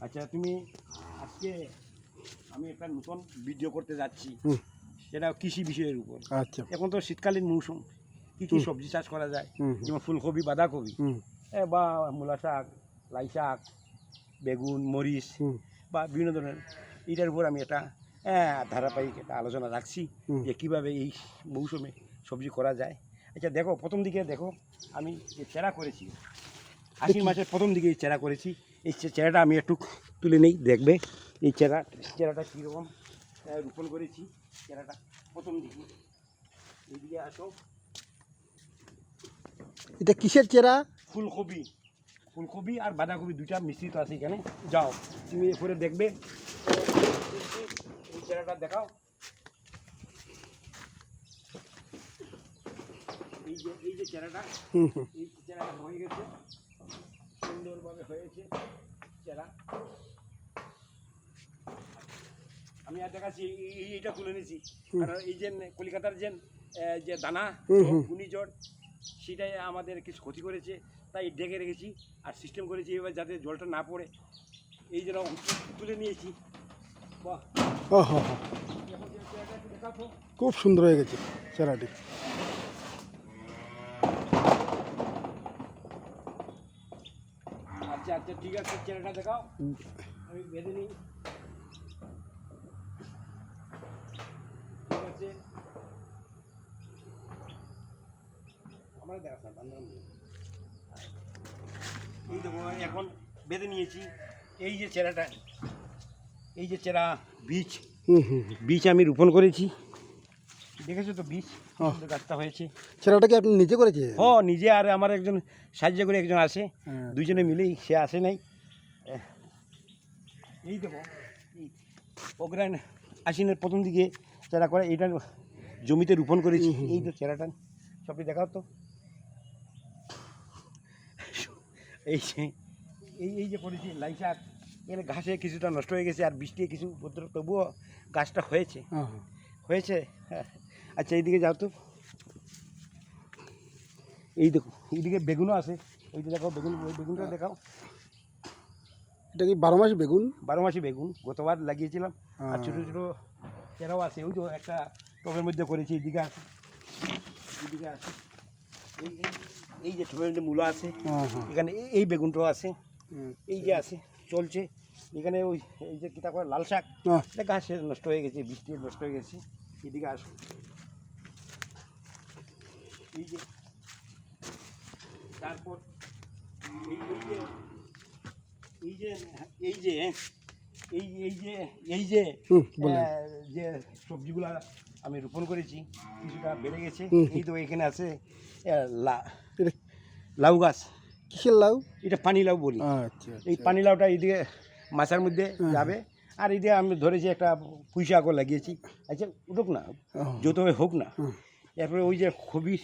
আচ্ছা তুমি আজকে আমি একটা নতুন ভিডিও করতে যাচ্ছি। সেটা কৃষি বিষয়ের উপর। আচ্ছা। এখন তো শীতকালীন মৌসুম কী কী সবজি চাষ করা যায়? যেমন ফুলকপি বাঁধাকপি। বা মূলা শাক লাই শাক বেগুন মরিচ বা বিভিন্ন ধরনের। এটার উপর আমি একটা আহ, ধারাবাহিক একটা আলোচনা রাখছি যে কীভাবে এই মৌসুমে সবজি করা যায়। আচ্ছা দেখো প্রথম দিকে দেখো আমি যে চেরা করেছি আশ্বিন মাসের প্রথম দিকে এই চেরা করেছি এই চেহারাটা আমি একটু তুলে নেই দেখবে। এই চেহারা চেহারাটা কীরকম রোপণ করেছি। চেহারাটা প্রথম দিকে। এইদিকে আসো। এটা কিসের চেরা? ফুলকপি। ফুলকপি আর বাঁধাকপি দুটা মিশ্রিত আছে এখানে। যাও তুমি এরপরে দেখবে। এই চেরাটা দেখাও। এই যে এই যে চেরাটা এই চেরাটা হয়ে গেছে। সুন্দরভাবে হয়েছে। চেরা আমি আর দেখাচ্ছি এই- এই- এইটা তুলে নিয়েছি কারণ এই যে কলকাতার যে যে দানা। ঘূর্ণিঝড় সেটাই আমাদের কিছু ক্ষতি করেছে। তাই ডেকে রেখেছি আর সিস্টেম করেছি এবার যাতে জলটা না পড়ে। এই জন্য তুলে নিয়েছি। বাহ। খুব সুন্দর হয়ে গেছে চেরাটি আচ্ছা ঠিক আছে চেরাটা দেখাও। আমি বেঁধে নিই। ঠিক আছে। আমার দেখাস না বান্ধব। এই দেখো এখন বেঁধে নিয়েছি। এই যে চেরাটা এই যে চেরা বীজ। হুম হুম হুম। বীজ আমি রোপণ করেছি। দেখেছ তো বীজ? গাছটা হয়েছে। চেরাটা কি আপনি নিজে করেছে? ও নিজে আর আমার একজন সাহায্য করে একজন আসে। হ্যাঁ। দুজনে মিলেই সে আসে নাই। এই দেবো এই অগ্রায়ণ আশ্বিনের প্রথম দিকে চারা করে এটা জমিতে রোপণ করেছি। এই তো চেরাটা সবই দেখাও তো। এই যে এই এই যে করেছি লাই শাক এখানে ঘাসে কিছুটা নষ্ট হয়ে গেছে আর বৃষ্টি কিছু তবুও গাছটা হয়েছে। হ্যাঁ, হ্যাঁ। হয়েছে। হ্যাঁ। আচ্ছা এইদিকে যাও তো। এই দেখো এইদিকে বেগুনও আছে। ওই দেখো বেগুন ওই বেগুনটা দেখাও। এটা কি বারো মাস বেগুন? বারো মাসি বেগুন গতবার লাগিয়েছিলাম। আর। ছোটো ছোটো চেরাও আছে। ওই তো একটা টবের মধ্যে করেছি এইদিকে আছে। এইদিকে আছে। এই যে টবের মধ্যে মূলো আছে হ্যাঁ হ্যাঁ। এখানে এই- এই বেগুনটাও আছে। এই যে আছে চলছে। এখানে ওই এই যে কিতা করে লাল শাক। হ্যাঁ। এটা গাছ নষ্ট হয়ে গেছে বৃষ্টি নষ্ট হয়ে গেছে। এদিকে আসো। এই যে তারপর এই যে এই যে এই এই যে এই যে যে সবজিগুলা আমি রোপণ করেছি কিছুটা বেড়ে গেছে। এই তো এখানে আছে লাউ গাছ। কিসের লাউ? এটা পানি লাউ বলি। আচ্ছা এই আচ্ছা। পানি লাউটা এইদিকে মাছার মধ্যে যাবে। আর এইদিকে আমি ধরেছি একটা পুঁই শাকও লাগিয়েছি। আচ্ছা উঠুক না। যতভাবে হোক না। এরপরে ওই যে খবির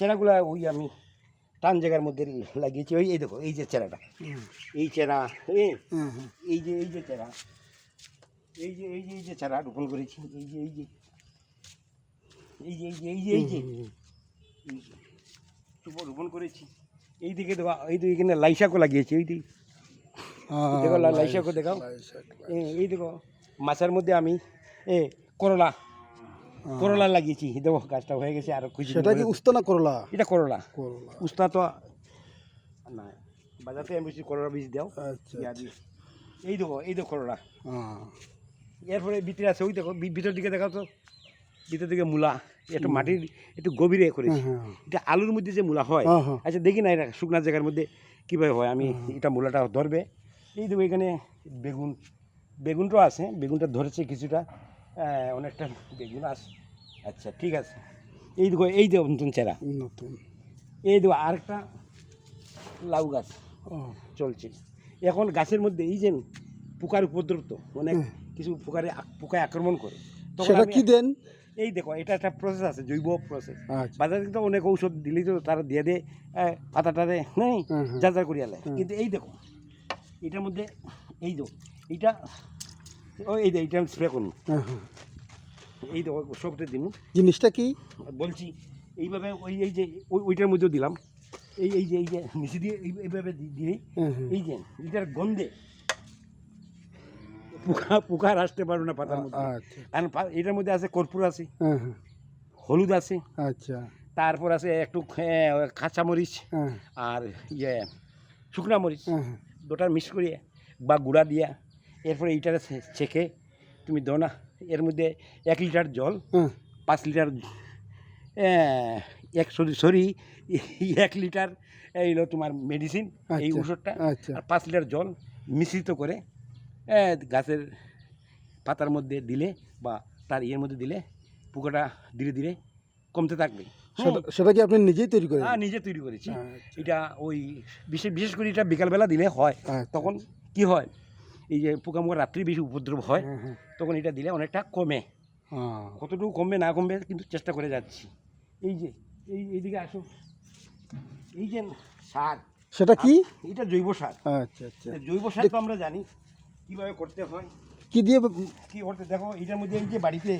চেরাগুলা ওই আমি টান জায়গার মধ্যে লাগিয়েছি ওই এই দেখো এই যে চেরাটা। এই চেরা এই হুম, হুম। এই যে এই যে চেরা। এই যে এই যে এই যে চেরা রোপণ করেছি এই যে এই যে। এই যে এই যে এই যে এই যে। এই যে। রোপণ- করেছি। এই দিকে দেখো এই দিকে এখানে লাই শাকও লাগিয়েছি ওই দিকে। হ্যাঁ, দেখো লা- লাই লাই দেখাও। এই দেখো মাছের মধ্যে আমি এ করলা। হ্যাঁ। করলা লাগিয়েছি। দেখো গাছটা হয়ে গেছে আর কিছু সেটা কি উস্তা না করলা এটা করলা করলা উস্তা তো না বাজাতে আমি বেশি করলা বীজ দাও আচ্ছা এই দেখো এই দেখো করলা হ্যাঁ। এরপরে ভিতরে আছে ওই দেখো ভিতর দিকে দেখাও তো। ভিতর দিকে মূলা একটু মাটির একটু গভীরে করেছি। হ্যাঁ, হ্যাঁ। এটা আলুর মধ্যে যে মূলা হয়। আচ্ছা দেখি না এটা শুকনা জায়গার মধ্যে কীভাবে হয়। আমি এটা মূলাটা ধরবে। এই দেখো এখানে বেগুন বেগুনটাও আছে বেগুনটা ধরেছে কিছুটা। অনেকটা বেগুন আছে আচ্ছা ঠিক আছে। এই দেখো এই দেখো নতুন চেরা। নতুন। এই দেখো আরেকটা লাউ গাছ চলছে। এখন গাছের মধ্যে এই যে পোকার উপদ্রব তো অনেক কিছু পোকারে পোকায় আক্রমণ করে। তখন সেটা কি দেন? এই দেখো এটা একটা প্রসেস আছে জৈব প্রসেস আচ্ছা। বাজারে তো অনেক ঔষধ দিলেই তো তারা দিয়ে দেয় আহ, পাতাটারে নেই। যা যা করিয়া। কিন্তু এই দেখো এটার মধ্যে এই দেখো এইটা ও এই এইটা আমি স্প্রে করুন। এই সবটা দিন জিনিসটা কি? বলছি এইভাবে ওই এই যে ওই ওইটার মধ্যেও দিলাম। এই এই যে এই যে নিচে দিয়ে এই- এইভাবে দি- দিলেই হ্যাঁ। এই যে এটার গন্ধে পোকা পোকা আসতে পারবে না পাতার মধ্যে। আচ্ছা। কারণ এটার মধ্যে আছে কর্পূর আছে হলুদ আছে আচ্ছা। তারপর আছে একটু আহ, কাঁচামরিচ হ্যাঁ আর ইয়ে শুকনা মরিচ। হ্যাঁ হ্যাঁ দুটা মিক্স করিয়ে বা গুঁড়া দিয়া এরপরে এইটারে ছেঁকে তুমি দাও না এর মধ্যে এক লিটার জল হ্যাঁ পাঁচ লিটার এক সরি সরি এক লিটার এইলো তোমার মেডিসিন এই আচ্ছা, ওষুধটা আচ্ছা। আর পাঁচ লিটার জল মিশ্রিত করে গাছের পাতার মধ্যে দিলে বা তার ইয়ের মধ্যে দিলে পোকাটা ধীরে ধীরে কমতে থাকবে। সেটা সেটা কি আপনি নিজেই তৈরি করেন? হ্যাঁ নিজে তৈরি করেছি। আচ্ছা। এটা ওই বিশেষ বিশেষ করে এটা বিকালবেলা দিলে হয় আচ্ছা। তখন কি হয়? এই যে পোকামাকড় রাত্রি বেশি উপদ্রব হয় হ্যাঁ হ্যাঁ। তখন এটা দিলে অনেকটা কমে। হ্যাঁ। কতটুকু কমবে না কমবে কিন্তু চেষ্টা করে যাচ্ছি। এই যে এই এইদিকে আসো। এই যে সার। সেটা কি? এটা জৈব সার। আচ্ছা আচ্ছা। জৈব সার তো আমরা জানি কীভাবে করতে হয়। কি দিয়ে কি করতে দেখো এটার মধ্যে এই যে বাড়িতে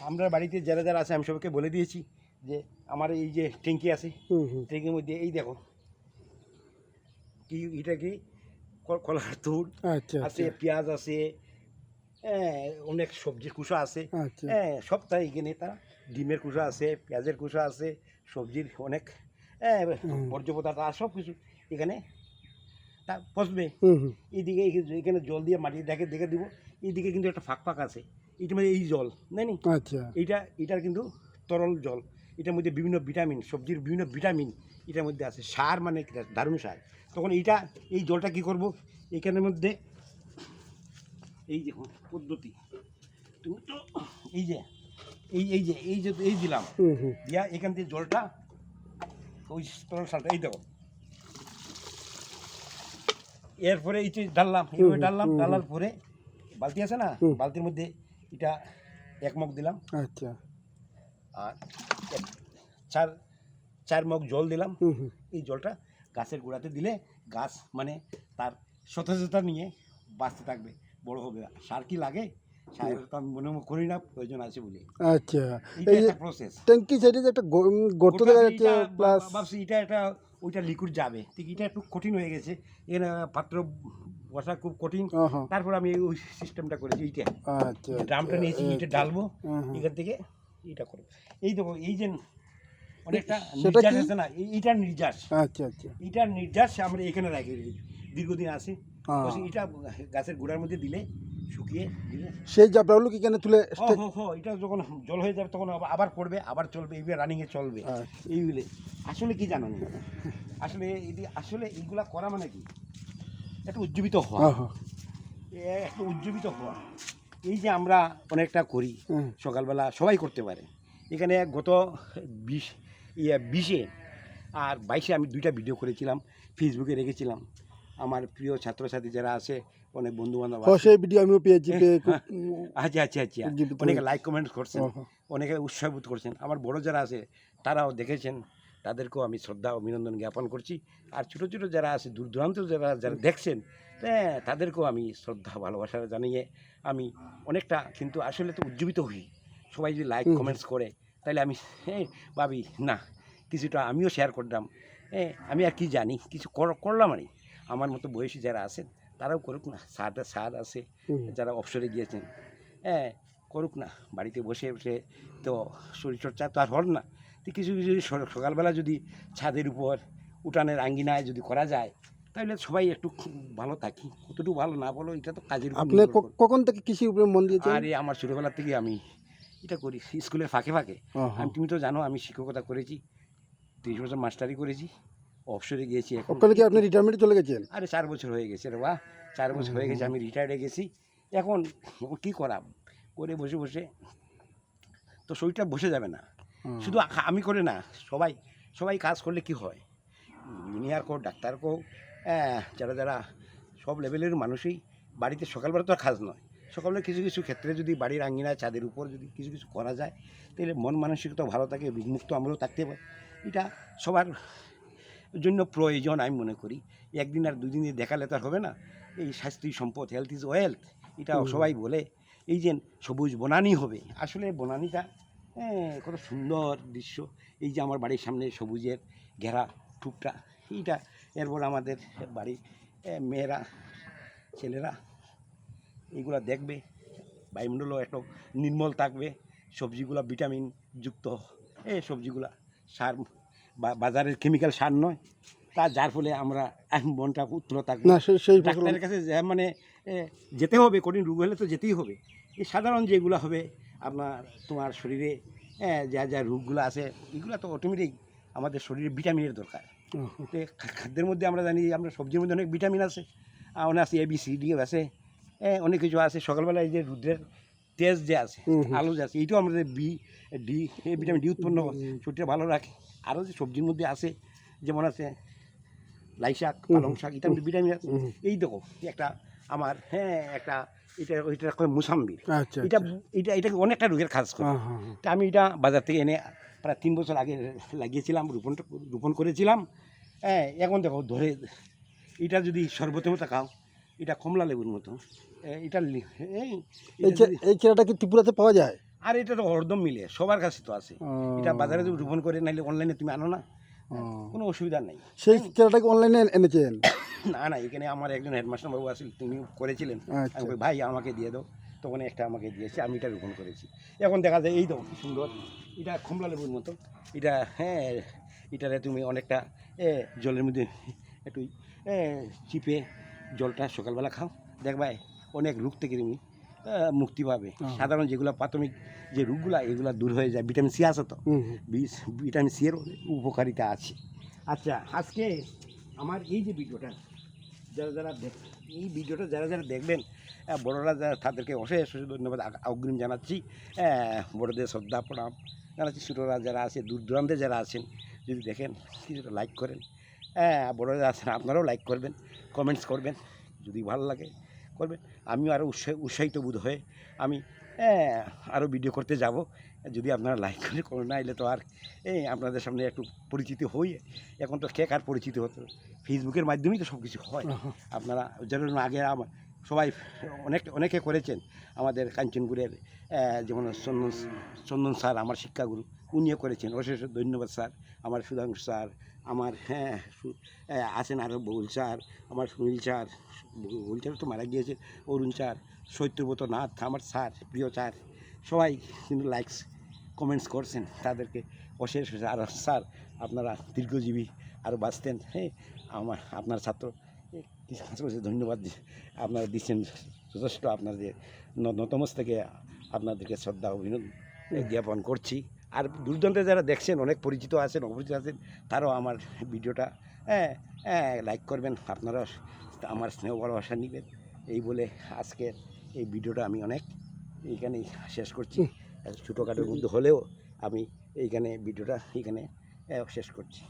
আমরা বাড়িতে যারা যারা আছে আমি সবাইকে বলে দিয়েছি যে আমার এই যে ট্যাঙ্কি আছে হুম হুম। ট্যাঙ্কির মধ্যে এই দেখো কি এটা ক- কলার তুর আচ্ছা আছে আচ্ছা। পেঁয়াজ আছে হ্যাঁ, অনেক সবজির কুসা আছে। আচ্ছা। হ্যাঁ সব এখানে তা ডিমের কুসা আছে পেঁয়াজের কুসা আছে সবজির অনেক হ্যাঁ, বর্জ্য পদার্থ আর সব কিছু এখানে। তা পচবে। এইদিকে এখানে জল দিয়ে মাটি দেখে দেখে দিব। এইদিকে কিন্তু একটা ফাঁক ফাঁক আছে। এটার মধ্যে এই জল নেই আচ্ছা। এইটা এটার কিন্তু তরল জল। এটার মধ্যে বিভিন্ন ভিটামিন সবজির বিভিন্ন ভিটামিন এটার মধ্যে আছে সার মানে? দারুণ সার। তখন এইটা এই জলটা কি করব? এখানের মধ্যে এই যে পদ্ধতি। তুমি তো এই যে এই এই যে এই যে এই দিলাম। দিয়া এখান থেকে জলটা ওই তরল সারটা এই দেখো। এরপরে এই যে ডাললাম এইভাবে ডাললাম ডালার পরে বালতি আছে না? বালতির মধ্যে এটা এক মগ দিলাম। আচ্ছা। আর চার চার মগ জল দিলাম। এই জলটা গাছের গোড়াতে দিলে গাছ মানে তার সতেজতা নিয়ে বাঁচতে থাকবে। বড় হবে। সার কি লাগে? সারের তো আমি মনে করি না প্রয়োজন আছে বলে। আচ্ছা। এই প্রসেস ট্যাঙ্কি সাইডে যে একটা গর্ত দেখা যাচ্ছে প্লাস ভাবছি এটা একটা ওইটা লিকুইড যাবে। ঠিক এটা একটু কঠিন হয়ে গেছে। এখানে পাত্র বসা খুব কঠিন। তারপর আমি ওই সিস্টেমটা করেছি এইটা। আচ্ছা ড্রামটা নিয়েছি এইটা ডালবো হুম, হুম। এখান থেকে এইটা করব। এই দেখো এই যে অনেকটা নির্যাস আছে না এইটার নির্যাস। আচ্ছা আচ্ছা। এইটার নির্যাস আমরা এখানে রাখি। দীর্ঘদিন আছে। হ্যাঁ। এটা গাছের গোড়ার মধ্যে দিলে শুকিয়ে দিলে সেই জাবড়াগুলো কি কেন তুলে এটা যখন জল হয়ে যাবে তখন আবার- পড়বে আবার চলবে এইভাবে রানিংয়ে চলবে। আচ্ছা। এইগুলো। আসলে কি জানো? না আসলে এদি আসলে এইগুলা করা মানে কি? একটু উজ্জীবিত হওয়া। হ্যাঁ হ্যাঁ। একটু উজ্জীবিত হওয়া। এই যে আমরা অনেকটা করি সকালবেলা সবাই করতে পারে। এখানে গত বিশ ইয়ে বিশে। আর বাইশে আমি দুইটা ভিডিও করেছিলাম ফেসবুকে রেখেছিলাম। আমার প্রিয় ছাত্রছাত্রী যারা আছে অনেক বন্ধু বান্ধব সেই ভিডিও আমিও পেয়েছি আচ্ছা আচ্ছা আচ্ছা। অনেকে লাইক কমেন্ট করছেন। অনেকে উৎসাহবোধ করছেন। আমার বড় যারা আছে তারাও দেখেছেন। তাদেরকেও আমি শ্রদ্ধা অভিনন্দন জ্ঞাপন করছি। আর ছোটো ছোটো যারা আছে দূর দূরান্ত যারা যারা দেখছেন হ্যাঁ তাদেরকেও আমি শ্রদ্ধা ভালোবাসা জানিয়ে আমি অনেকটা কিন্তু আসলে তো উজ্জীবিত হই। সবাই যদি লাইক কমেন্টস করে তাহলে আমি হ্যাঁ ভাবি না কিছুটা আমিও শেয়ার করলাম হ্যাঁ আমি আর কি জানি কিছু কর- করলাম আর আমার মতো বয়সী যারা আছেন তারাও করুক না স্যারটা স্যার আছে যারা অবসরে গিয়েছেন হ্যাঁ করুক না বাড়িতে বসে বসে তো শরীরচর্চা তো আর হল না। তো কিছু কিছু সকালবেলা যদি ছাদের উপর উঠানের আঙ্গিনায় যদি করা যায় তাহলে সবাই একটু ভালো থাকি কতটুকু ভালো না বলো এটা তো কাজের আপনি। কখন থেকে কৃষির উপরে মন দিয়েছেন? আরে আমার ছোটোবেলা থেকে আমি এটা করি স্কুলের ফাঁকে ফাঁকে। আমি তুমি তো জানো আমি শিক্ষকতা করেছি তিরিশ বছর মাস্টারি করেছি অবসরে গিয়েছি এখন। কি আপনি রিটায়ারমেন্টে চলে গেছেন? আরে চার বছর হয়ে গেছে রে বাহ চার বছর হয়ে গেছে আমি রিটায়ার্ডে গেছি। এখন কী করা করে বসে বসে তো শরীরটা বসে যাবে না। শুধু আমি করে না সবাই সবাই কাজ করলে কি হয়? ইঞ্জিনিয়ার কো ডাক্তার কো যারা যারা সব লেভেলের মানুষই বাড়িতে সকালবেলা তো আর কাজ নয়। সকালবেলা কিছু কিছু ক্ষেত্রে যদি বাড়ির আঙ্গিনায় ছাদের উপর যদি কিছু কিছু করা যায় তাহলে মন মানসিকতা ভালো থাকে রোগমুক্ত আমরাও থাকতে পারি। এটা সবার জন্য প্রয়োজন আমি মনে করি। একদিন আর দুদিন দিয়ে দেখালে তো আর হবে না। এই স্বাস্থ্যই সম্পদ হেলথ ইজ ওয়েলথ এটা সবাই বলে। এই যে সবুজ বনানি হবে আসলে বনানিটা হ্যাঁ, কত সুন্দর দৃশ্য। এই যে আমার বাড়ির সামনে সবুজের ঘেরা টুপটা এইটা। এরপর আমাদের বাড়ির মেয়েরা ছেলেরা এইগুলা দেখবে বায়ুমণ্ডলও একটু নির্মল থাকবে সবজিগুলো ভিটামিন যুক্ত। এই সবজিগুলা সার বা- বাজারের কেমিক্যাল সার নয় তা যার ফলে আমরা মনটা উত্তর থাকবে। না সেই ডাক্তারের কাছে মানে যেতে হবে কঠিন রোগ হলে তো যেতেই হবে। এই সাধারণ যেগুলো হবে আপনার তোমার শরীরে যা যা রোগগুলো আছে এগুলো তো অটোমেটিক আমাদের শরীরে ভিটামিনের দরকার। খাদ্যের মধ্যে আমরা জানি আমরা সবজির মধ্যে অনেক ভিটামিন আছে। অনেক আছে এ বি সি ডি আছে। অনেক কিছু আছে। সকালবেলা এই যে রুদ্রের তেজ যে আছে। আলো যে আছে এইটাও আমাদের বি ডি ভিটামিন ডি উৎপন্ন শরীরটা ভালো রাখে। আরও যে সবজির মধ্যে আছে যেমন আছে লাই শাক পালং শাক এটা ভিটামিন আছে। এই দেখো একটা আমার হ্যাঁ একটা এটা ওইটা কয় মুসাম্বির। আচ্ছা এটা এটা এটাকে অনেকটা রোগের কাজ করে। হ্যাঁ হ্যাঁ হ্যাঁ। তা আমি এটা বাজার থেকে এনে প্রায় তিন বছর আগে লাগিয়েছিলাম রোপণ রোপণ করেছিলাম। হ্যাঁ এখন দেখো ধরে এটা যদি শরবতের মতো খাও। এটা কমলা লেবুর মতো। এটা এই চেরাটা কি ত্রিপুরাতে পাওয়া যায়? আর এটা তো হরদম মিলে সবার কাছে তো আছে। এটা বাজারে যদি রোপণ করে নাইলে অনলাইনে তুমি আনো না। কোনো অসুবিধা নেই। সেই চেরাটাকে অনলাইনে এনেছেন? না না এখানে আমার একজন হেডমাস্টার বাবু আসলে তিনি করেছিলেন। আচ্ছা। ভাই আমাকে দিয়ে দাও। তখন একটা আমাকে দিয়েছে আমি এটা রোপণ করেছি। এখন দেখা যায় এই দাও কি সুন্দর। এটা কমলা লেবুর মতো। এটা হ্যাঁ এটারে তুমি অনেকটা এ, জলের মধ্যে একটু চিপে জলটা সকালবেলা খাও দেখবাই অনেক রোগ থেকে তুমি মুক্তি পাবে। সাধারণ যেগুলো প্রাথমিক যে রোগগুলো এগুলো দূর হয়ে যায়। ভিটামিন সি আছে তো? ভিটামিন সি এর উপকারিতা আছে। আচ্ছা আজকে আমার এই যে ভিডিওটা যারা যারা দেখ এই ভিডিওটা যারা যারা দেখবেন বড়রা যারা তাদেরকে অশেষ অশেষ ধন্যবাদ। অগ্রিম জানাচ্ছি বড়দের শ্রদ্ধা প্রণাম জানাচ্ছি। ছোটরা যারা আছে দূর দূরান্তে যারা আছেন যদি দেখেন কিছুটা লাইক করেন হ্যাঁ বড়রা আছেন আপনারাও লাইক করবেন কমেন্টস করবেন যদি ভালো লাগে করবেন। আমিও আরও উৎসাহ উৎসাহিত বোধ হয়ে আমি হ্যাঁ আরও ভিডিও করতে যাব। যদি আপনারা লাইক করে করে না এলে তো আর এই আপনাদের সামনে একটু পরিচিতি হই। এখন তো কে কার পরিচিতি হতো ফেসবুকের মাধ্যমেই তো সব কিছু হয়। আপনারা যেমন আগে আমার সবাই অনেক অনেকে করেছেন। আমাদের কাঞ্চনপুরের যেমন চন্দন চন্দন স্যার আমার শিক্ষাগুরু উনিও করেছেন। অশেষ ধন্যবাদ স্যার আমার সুধাংশু স্যার আমার হ্যাঁ আছেন আরও বহুল স্যার, আমার সুনীল স্যার, বহুল স্যার তো মারা গিয়েছে, অরুণ স্যার সৈত্যব্রত নাথ, আমার স্যার, প্রিয় স্যার, সবাই কিন্তু লাইকস কমেন্টস করছেন তাদেরকে। অশেষ আর স্যার, আপনারা দীর্ঘজীবী আরও বাঁচতেন হ্যাঁ আমার, আপনার ছাত্র ধন্যবাদ আপনারা দিচ্ছেন যথেষ্ট আপনাদের, ন- নতমস্তকে আপনাদেরকে শ্রদ্ধা, অভিনন্দন জ্ঞাপন করছি। আর দূরদূরান্তে যারা দেখছেন, অনেক পরিচিত আছেন, অপরিচিত আছেন, তারাও আমার ভিডিওটা হ্যাঁ হ্যাঁ লাইক করবেন। আপনারাও আমার স্নেহ ভালোবাসা নেবেন। এই বলে আজকের এই ভিডিওটা আমি অনেক এইখানেই শেষ করছি। ছোটোখাটোর মধ্যে হলেও আমি এইখানে ভিডিওটা এইখানে শেষ করছি।